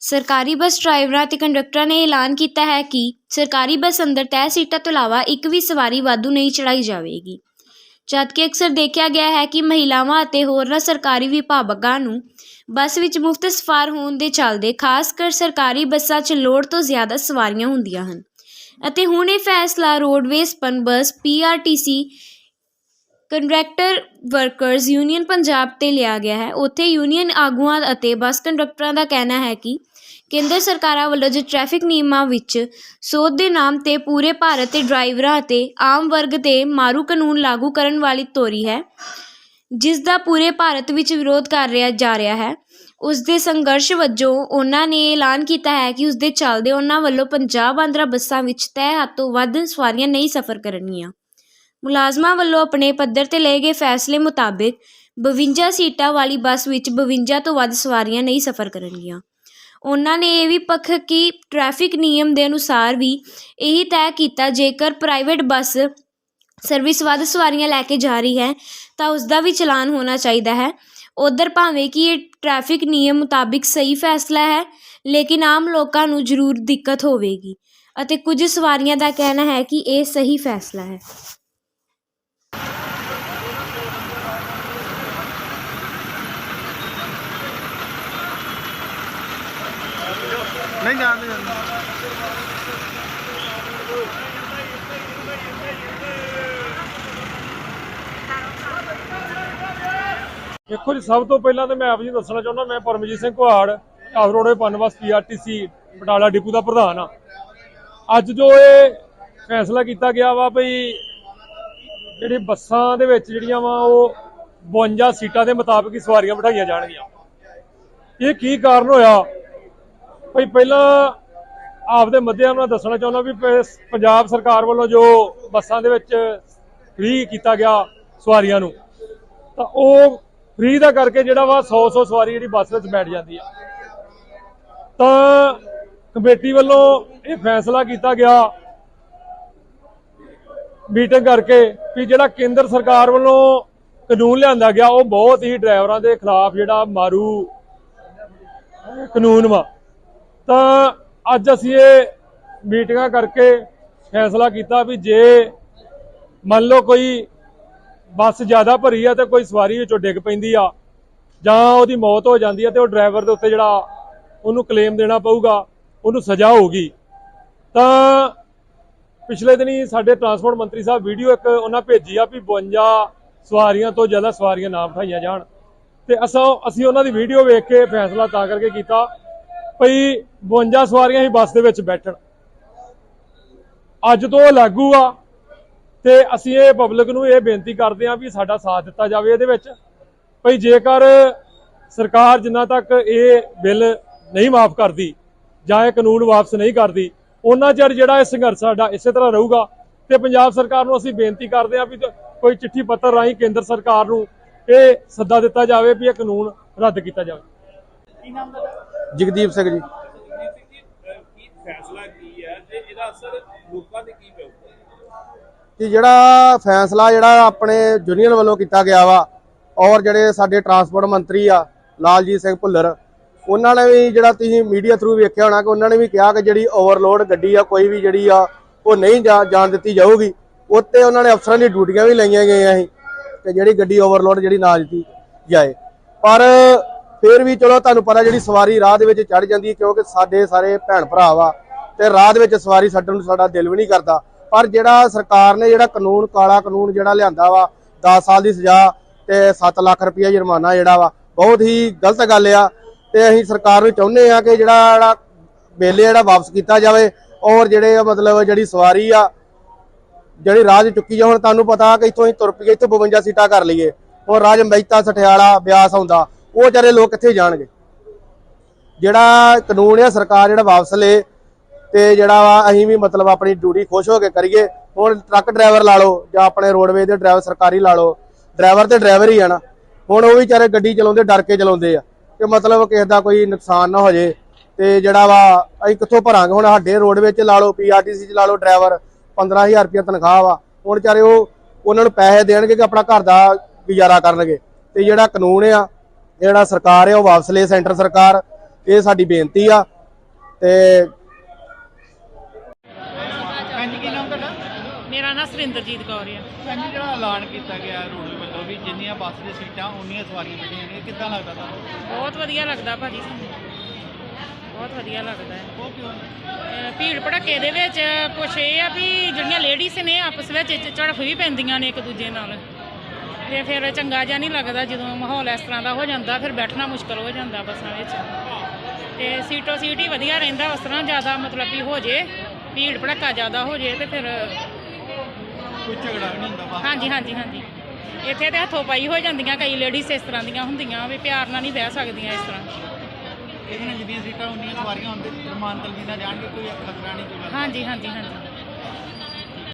ਸਰਕਾਰੀ ਬੱਸ ਡਰਾਈਵਰਾਂ ਅਤੇ ਕੰਡਕਟਰਾਂ ਨੇ ਐਲਾਨ ਕੀਤਾ ਹੈ ਕਿ ਸਰਕਾਰੀ ਬੱਸ ਅੰਦਰ ਤੈਅ ਸੀਟਾਂ ਤੋਂ ਇਲਾਵਾ ਇੱਕ ਵੀ ਸਵਾਰੀ ਵਾਧੂ ਨਹੀਂ ਚੜਾਈ ਜਾਵੇਗੀ। ਜਦਕਿ ਅਕਸਰ ਦੇਖਿਆ ਗਿਆ ਹੈ ਕਿ ਮਹਿਲਾਵਾਂ ਅਤੇ ਹੋਰਨਾਂ ਸਰਕਾਰੀ ਵਿਭਾਗਾਂ ਨੂੰ ਬੱਸ ਵਿੱਚ ਮੁਫਤ ਸਫਾਰ ਹੋਣ ਦੇ ਚੱਲਦੇ, ਖਾਸ ਕਰ ਸਰਕਾਰੀ ਬੱਸਾਂ 'ਚ ਲੋੜ ਤੋਂ ਜ਼ਿਆਦਾ ਸਵਾਰੀਆਂ ਹੁੰਦੀਆਂ ਹਨ। ਅਤੇ ਹੁਣ ਇਹ ਫੈਸਲਾ roadways Punbus PRTC contractor workers union Punjab ਤੇ ਲਿਆ ਗਿਆ ਹੈ। ਉੱਥੇ ਯੂਨੀਅਨ ਆਗੂਆਂ ਅਤੇ ਬੱਸ ਕੰਡਕਟਰਾਂ ਦਾ ਕਹਿਣਾ ਹੈ ਕਿ ਕੇਂਦਰ ਸਰਕਾਰਾਂ ਵੱਲੋਂ ਜੋ ਟ੍ਰੈਫਿਕ ਨਿਯਮਾਂ ਵਿੱਚ ਸੋਧ ਦੇ ਨਾਮ ਤੇ ਪੂਰੇ ਭਾਰਤ ਦੇ ਡਰਾਈਵਰਾਂ ਅਤੇ ਆਮ ਵਰਗ ਤੇ ਮਾਰੂ ਕਾਨੂੰਨ ਲਾਗੂ ਕਰਨ ਵਾਲੀ ਤੋਰੀ ਹੈ, ਜਿਸ ਦਾ ਪੂਰੇ ਭਾਰਤ ਵਿੱਚ ਵਿਰੋਧ ਕਰ ਰਿਹਾ ਜਾ ਰਿਹਾ ਹੈ। ਉਸ ਦੇ ਸੰਘਰਸ਼ ਵਜੋਂ ਉਹਨਾਂ ਨੇ ਐਲਾਨ ਕੀਤਾ ਹੈ ਕਿ ਉਸ ਦੇ ਚੱਲਦੇ ਉਹਨਾਂ ਵੱਲੋਂ ਪੰਜਾਬ ਆਂਧਰਾ ਬੱਸਾਂ ਵਿੱਚ ਤੈਅ ਹੱਦ ਤੋਂ ਵੱਧ ਸਵਾਰੀਆਂ ਨਹੀਂ ਸਫ਼ਰ ਕਰਨਗੀਆਂ। ਮੁਲਾਜ਼ਮਾਂ ਵੱਲੋਂ ਆਪਣੇ ਪੱਧਰ ਤੇ ਲਏ ਗਏ ਫੈਸਲੇ ਮੁਤਾਬਿਕ 52 ਸੀਟਾਂ ਵਾਲੀ ਬੱਸ ਵਿੱਚ 52 ਤੋਂ ਵੱਧ ਸਵਾਰੀਆਂ ਨਹੀਂ ਸਫ਼ਰ ਕਰਨਗੀਆਂ। ਉਹਨਾਂ ਨੇ ਇਹ ਵੀ ਪੱਖ ਕਿ ਟ੍ਰੈਫਿਕ ਨਿਯਮ ਦੇ ਅਨੁਸਾਰ ਵੀ ਇਹੀ ਤੈਅ ਕੀਤਾ, ਜੇਕਰ ਪ੍ਰਾਈਵੇਟ ਬੱਸ ਸਰਵਿਸ ਵੱਧ ਸਵਾਰੀਆਂ ਲੈ ਕੇ ਜਾ ਰਹੀ ਹੈ, ਤਾਂ ਉਸ ਦਾ ਵੀ ਚਲਾਨ ਹੋਣਾ ਚਾਹੀਦਾ ਹੈ। ਉਧਰ ਭਾਵੇਂ ਕਿ ਇਹ ਟ੍ਰੈਫਿਕ ਨਿਯਮ ਮੁਤਾਬਿਕ ਸਹੀ ਫੈਸਲਾ ਹੈ, ਲੇਕਿਨ ਆਮ ਲੋਕਾਂ ਨੂੰ ਜ਼ਰੂਰ ਦਿੱਕਤ ਹੋਵੇਗੀ ਅਤੇ ਕੁਝ ਸਵਾਰੀਆਂ ਦਾ ਕਹਿਣਾ ਹੈ ਕਿ ਇਹ ਸਹੀ ਫੈਸਲਾ ਹੈ। ਨਹੀਂ ਜਾਣਦੇ ਦੇਖੋ ਜੀ, ਸਭ ਤੋਂ ਪਹਿਲਾਂ ਤਾਂ ਮੈਂ ਆਪ ਜੀ ਨੂੰ ਦੱਸਣਾ ਚਾਹੁੰਦਾ, ਮੈਂ Paramjit Singh Kuhar of roadway Punbus PRTC Batala depot ਦਾ ਪ੍ਰਧਾਨ ਆ ਅੱਜ ਜੋ ਇਹ ਫੈਸਲਾ ਕੀਤਾ ਗਿਆ ਵਾ ਭਈ ਜਿਹੜੀ ਬੱਸਾਂ ਦੇ ਵਿੱਚ ਜਿਹੜੀਆਂ ਵਾ ਉਹ 52 ਸੀਟਾਂ ਦੇ ਮੁਤਾਬਕ ਹੀ ਸਵਾਰੀਆਂ ਬਿਠਾਈਆਂ ਜਾਣਗੀਆਂ। ਇਹ ਕੀ ਕਾਰਨ ਹੋਇਆ? ਭਈ ਪਹਿਲਾਂ ਆਪਦੇ ਮੱਧਿਆਂ ਨਾਲ ਦੱਸਣਾ ਚਾਹੁੰਦਾ ਵੀ ਪ- ਪੰਜਾਬ ਸਰਕਾਰ ਵੱਲੋਂ ਜੋ ਬੱਸਾਂ ਦੇ ਵਿੱਚ ਫ੍ਰੀ ਕੀਤਾ ਗਿਆ ਸਵਾਰੀਆਂ ਨੂੰ, ਤਾਂ ਉਹ ਫ੍ਰੀ ਦਾ ਕਰਕੇ ਜਿਹੜਾ ਵਾ 100 100 ਸਵਾਰੀ ਜਿਹੜੀ ਬੱਸ ਵਿੱਚ ਬੈਠ ਜਾਂਦੀ ਆ। ਤਾਂ ਕਮੇਟੀ ਵੱਲੋਂ ਇਹ ਫੈਸਲਾ ਕੀਤਾ ਗਿਆ ਮੀਟਿੰਗ ਕਰਕੇ ਵੀ ਜਿਹੜਾ ਕੇਂਦਰ ਸਰਕਾਰ ਵੱਲੋਂ ਕਾਨੂੰਨ ਲਿਆਂਦਾ ਗਿਆ, ਉਹ ਬਹੁਤ ਹੀ ਡਰਾਈਵਰਾਂ ਦੇ ਖਿਲਾਫ ਜਿਹੜਾ ਮਾਰੂ ਕਾਨੂੰਨ ਵਾ। ਤਾਂ ਅੱਜ ਅਸੀਂ ਇਹ ਮੀਟਿੰਗਾਂ ਕਰਕੇ ਫੈਸਲਾ ਕੀਤਾ ਵੀ ਜੇ ਮੰਨ ਲਓ ਕੋਈ ਬੱਸ ਜ਼ਿਆਦਾ ਭਰੀ ਆ ਤੇ ਕੋਈ ਸਵਾਰੀ ਵਿੱਚੋਂ ਡਿੱਗ ਪੈਂਦੀ ਆ, ਜਾਂ ਉਹਦੀ ਮੌਤ ਹੋ ਜਾਂਦੀ ਆ ਤੇ ਉਹ ਡਰਾਈਵਰ ਦੇ ਉੱਤੇ ਜਿਹੜਾ ਉਹਨੂੰ ਕਲੇਮ ਦੇਣਾ ਪਊਗਾ, ਉਹਨੂੰ ਸਜ਼ਾ ਹੋਊਗੀ। ਤਾਂ ਪਿਛਲੇ ਦਿਨੀ ਸਾਡੇ ਟਰਾਂਸਪੋਰਟ ਮੰਤਰੀ ਸਾਹਿਬ ਵੀਡੀਓ ਇੱਕ ਉਹਨਾਂ ਭੇਜੀ ਆ ਵੀ 52 ਸਵਾਰੀਆਂ ਤੋਂ ਜ਼ਿਆਦਾ ਸਵਾਰੀਆਂ ਨਾ ਬਿਠਾਈਆਂ ਜਾਣ। ਤੇ ਅਸਾਂ ਅਸੀਂ ਉਹਨਾਂ ਦੀ ਵੀਡੀਓ ਵੇਖ ਕੇ ਫੈਸਲਾ ਤਾਂ ਕਰਕੇ ਕੀਤਾ ਭਈ 52 ਸਵਾਰੀਆਂ ਹੀ ਬੱਸ ਦੇ ਵਿੱਚ ਬੈਠਣ। ਅੱਜ ਤੋਂ ਉਹ ਲਾਗੂ ਆ ਤੇ ਅਸੀਂ ਇਹ ਪਬਲਿਕ ਨੂੰ ਇਹ ਬੇਨਤੀ ਕਰਦੇ ਹਾਂ ਵੀ ਸਾਡਾ ਸਾਥ ਦਿੱਤਾ ਜਾਵੇ ਇਹਦੇ ਵਿੱਚ। ਭਈ ਜੇਕਰ ਸਰਕਾਰ ਜਿੰਨਾ ਤੱਕ ਇਹ ਬਿੱਲ ਨਹੀਂ ਮਾਫ ਕਰਦੀ ਜਾਂ ਇਹ ਕਾਨੂੰਨ ਵਾਪਸ ਨਹੀਂ ਕਰਦੀ ਉਹਨਾਂ ਚਿਰ ਜਿਹੜਾ ਇਹ ਸੰਘਰਸ਼ ਸਾਡਾ ਇਸੇ ਤਰ੍ਹਾਂ ਰਹੂਗਾ ਤੇ ਪੰਜਾਬ ਸਰਕਾਰ ਨੂੰ ਅਸੀਂ ਬੇਨਤੀ ਕਰਦੇ ਹਾਂ ਵੀ ਕੋਈ ਚਿੱਠੀ ਪੱਤਰ ਰਾਹੀਂ ਕੇਂਦਰ ਸਰਕਾਰ ਨੂੰ ਇਹ ਸੱਦਾ ਦਿੱਤਾ ਜਾਵੇ ਵੀ ਇਹ ਕਾਨੂੰਨ ਰੱਦ ਕੀਤਾ ਜਾਵੇ। ਜਗਦੀਪ ਸਿੰਘ ਜੀ। ਕੀ ਫੈਸਲਾ ਕੀ ਹੈ ਤੇ ਇਹਦਾ ਅਸਰ ਲੋਕਾਂ ਤੇ ਕੀ ਪਊਗਾ ਕਿ ਜਿਹੜਾ ਫੈਸਲਾ ਜਿਹੜਾ ਆਪਣੇ ਯੂਨੀਅਨ ਵੱਲੋਂ ਕੀਤਾ ਗਿਆ ਵਾ ਔਰ ਜਿਹੜੇ ਸਾਡੇ ਟਰਾਂਸਪੋਰਟ ਮੰਤਰੀ ਆ ਲਾਲਜੀਤ ਸਿੰਘ ਭੁੱਲਰ ਉਹਨਾਂ ਨੇ ਵੀ ਜਿਹੜਾ ਤੁਸੀਂ ਮੀਡੀਆ ਥਰੂ ਵੇਖਿਆ ਹੋਣਾ ਕਿ ਉਹਨਾਂ ਨੇ ਵੀ ਕਿਹਾ ਕਿ ਜਿਹੜੀ ਓਵਰਲੋਡ ਗੱਡੀ ਆ, ਕੋਈ ਵੀ ਜਿਹੜੀ ਆ, ਉਹ ਨਹੀਂ ਜਾ- ਜਾਣ ਦਿੱਤੀ ਜਾਊਗੀ। ਉੱਤੇ ਉਹਨਾਂ ਨੇ ਅਫਸਰਾਂ ਦੀ ਡਿਊਟੀਆਂ ਵੀ ਲਈਆਂ ਗਈਆਂ ਸੀ ਕਿ ਜਿਹੜੀ ਗੱਡੀ ਓਵਰਲੋਡ ਜਿਹੜੀ ਨਾ ਦਿੱਤੀ ਜਾਏ। ਪਰ ਫਿਰ ਵੀ ਚਲੋ ਤੁਹਾਨੂੰ ਪਤਾ ਜਿਹੜੀ ਸਵਾਰੀ ਰਾਹ ਦੇ ਵਿੱਚ ਚੜ ਜਾਂਦੀ ਹੈ, ਕਿਉਂਕਿ ਸਾਡੇ ਸਾਰੇ ਭੈਣ ਭਰਾ ਵਾ ਤੇ ਰਾਹ ਦੇ ਵਿੱਚ ਸਵਾਰੀ ਛੱਡਣ ਨੂੰ ਸਾਡਾ ਦਿਲ ਵੀ ਨਹੀਂ ਕਰਦਾ। ਪਰ ਜਿਹੜਾ ਸਰਕਾਰ ਨੇ ਜਿਹੜਾ ਕਾਨੂੰਨ, ਕਾਲਾ ਕਾਨੂੰਨ ਜਿਹੜਾ ਲਿਆਂਦਾ ਵਾ 10 ਸਾਲ ਦੀ ਸਜ਼ਾ ਤੇ 7 ਲੱਖ ਰੁਪਇਆ ਜੁਰਮਾਨਾ ਜਿਹੜਾ ਵਾ, ਬਹੁਤ ਹੀ ਗਲਤ ਗੱਲ ਆ। ਤੇ ਅਸੀਂ ਸਰਕਾਰ ਨੂੰ ਚਾਹੁੰਦੇ ਆ ਕਿ ਜਿਹੜਾ ਜਿਹੜਾ ਬਿੱਲ ਜਿਹੜਾ ਵਾਪਸ ਕੀਤਾ ਜਾਵੇ ਔਰ ਜਿਹੜੇ ਮਤਲਬ ਜਿਹੜੀ ਸਵਾਰੀ ਆ, ਜਿਹੜੀ ਰਾਜ ਚੁੱਕੀ ਜਾ ਹੁਣ ਤੁਹਾਨੂੰ ਪਤਾ ਕਿ ਇੱਥੋਂ ਹੀ ਤੁਰ ਪਈਏ, ਇੱਥੇ 52 ਸੀਟਾਂ ਕਰ ਲਈਏ। ਔਰ ਰਾਜ ਮਹਿਤਾ, ਸਠਿਆਲਾ, ਬਿਆਸ ਆਉਂਦਾ, ਉਹ ਵਿਚਾਰੇ ਲੋਕ ਕਿੱਥੇ ਜਾਣਗੇ? ਜਿਹੜਾ ਕਾਨੂੰਨ ਆ, ਸਰਕਾਰ ਜਿਹੜਾ ਵਾਪਸ ਲੇ ਤੇ ਜਿਹੜਾ ਵਾ ਅਸੀਂ ਵੀ ਮਤਲਬ ਆਪਣੀ ਡਿਊਟੀ ਖੁਸ਼ ਹੋ ਕੇ ਕਰੀਏ। ਹੁਣ ਟਰੱਕ ਡਰਾਈਵਰ ਲਾ ਲਓ ਜਾਂ ਆਪਣੇ ਰੋਡਵੇ ਦੇ ਡਰਾਈਵਰ ਸਰਕਾਰੀ ਲਾ ਲਓ। ਡਰਾਈਵਰ ਤੇ ਡਰਾਈਵਰ ਹੀ ਆ ਨਾ। ਹੁਣ ਉਹ ਵੀ ਵਿਚਾਰੇ ਗੱਡੀ ਚਲਾਉਂਦੇ, ਡਰ ਕੇ ਚਲਾਉਂਦੇ ਆ। ਕਿ ਮਤਲਬ ਕਿਸੇ ਦਾ ਕੋਈ ਨੁਕਸਾਨ ਨਾ ਹੋ ਜੇ ਤੇ ਜਿਹੜਾ ਵਾ, ਅਸੀਂ ਕਿੱਥੋਂ ਭਰਾਂਗੇ? ਹੁਣ ਸਾਡੇ ਰੋਡਵੇ 'ਚ ਲਾ ਲਓ ਪੀਆਰਟੀਸੀ 'ਚ ਲਾ ਲਓ ਡਰਾਈਵਰ 15000 ਰੁਪਏ ਤਨਖਾਹ ਵਾ। ਹੁਣ ਵਿਚਾਰੇ ਉਹ, ਉਹਨਾਂ ਨੂੰ ਪੈਸੇ ਦੇਣਗੇ ਕਿ ਆਪਣਾ ਘਰ ਦਾ ਗੁਜ਼ਾਰਾ ਕਰਨਗੇ। ਤੇ ਜਿਹੜਾ ਕਾਨੂੰਨ ਆ, ਜਿਹੜਾ ਸਰਕਾਰ ਹੈ ਉਹ ਵਾਪਸ ਲੈ, ਸੈਂਟਰ ਸਰਕਾਰ, ਇਹ ਸਾਡੀ ਬੇਨਤੀ ਆ। ਤੇ ਹਾਂਜੀ ਕੀ ਨਾਮ ਤੁਹਾਡਾ ਮੇਰਾ ਨਾਮ ਸੁਰਿੰਦਰਜੀਤ ਕੌਰ ਆ। ਹਾਂਜੀ ਜਿਹੜਾ ਐਲਾਨ ਕੀਤਾ ਗਿਆ ਰੋਡਵੇ ਵੱਲੋਂ ਵੀ ਜਿੰਨੀਆਂ ਬੱਸ ਦੀਆਂ ਸੀਟਾਂ ਉਨੀਆਂ ਸਵਾਰੀਆਂ ਬੈਠੀਆਂ ਨੇ ਕਿੱਦਾਂ ਲੱਗਦਾ ਤੁਹਾਨੂੰ? ਬਹੁਤ ਵਧੀਆ ਲੱਗਦਾ ਭਾਜੀ ਸਾਨੂੰ। ਬਹੁਤ ਵਧੀਆ ਲੱਗਦਾ ਹੈ। ਉਹ ਕਿਉਂ ਅਹ ਭੀੜ ਭੜੱਕੇ ਦੇ ਵਿੱਚ ਕੁਛ ਇਹ ਆ ਵੀ ਜਿਹੜੀਆਂ ਲੇਡੀਜ਼ ਨੇ ਆਪਸ ਵਿੱਚ ਝ- ਝੜਫ ਵੀ ਪੈਂਦੀਆਂ ਨੇ ਇੱਕ ਦੂਜੇ ਨਾਲ। ਤੇ ਫਿਰ ਚੰਗਾ ਜਿਹਾ ਨਹੀਂ ਲੱਗਦਾ ਜਦੋਂ ਮਾਹੌਲ ਇਸ ਤਰ੍ਹਾਂ ਦਾ ਹੋ ਜਾਂਦਾ ਫਿਰ ਬੈਠਣਾ ਮੁਸ਼ਕਲ ਹੋ ਜਾਂਦਾ ਬੱਸਾਂ ਵਿੱਚ। ਤੇ ਸੀਟੋ ਸੀਟ ਹੀ ਵਧੀਆ ਰਹਿੰਦਾ ਉਸ ਤਰ੍ਹਾਂ ਜ਼ਿਆਦਾ ਮਤਲਬ ਵੀ ਹੋ ਜੇ ਭੀੜ ਭੜੱਕਾ ਜ਼ਿਆਦਾ ਹੋ ਜੇ ਤੇ ਫਿਰ ਕੋਈ ਝਗੜਾ ਵੀ ਨਹੀਂ ਹੁੰਦਾ ਬੱਸ ਹਾਂਜੀ ਹਾਂਜੀ ਹਾਂਜੀ। ਇੱਥੇ ਤੇ ਹੱਥੋਂ ਪਾਈ ਹੋ ਜਾਂਦੀਆਂ ਕਈ ਲੇਡੀਜ਼ ਇਸ ਤਰ੍ਹਾਂ ਦੀਆਂ ਹੁੰਦੀਆਂ ਵੀ ਪਿਆਰ ਨਾਲ ਨਹੀਂ ਬਹਿ ਸਕਦੀਆਂ ਇਸ ਤਰ੍ਹਾਂ। ਇਹਦੇ ਨਾਲ ਜਿੰਨੀਆਂ ਸੀਟਾਂ ਉਨੀਆਂ ਸਵਾਰੀਆਂ ਹੁੰਦੇ ਰਮਾਨ ਤਲਬੀ ਨਾਲ ਜਾਣਗੇ ਕੋਈ ਖਤਰਾ ਨਹੀਂ ਕੋਈ ਗੱਲ ਹਾਂਜੀ ਹਾਂਜੀ ਹਾਂਜੀ।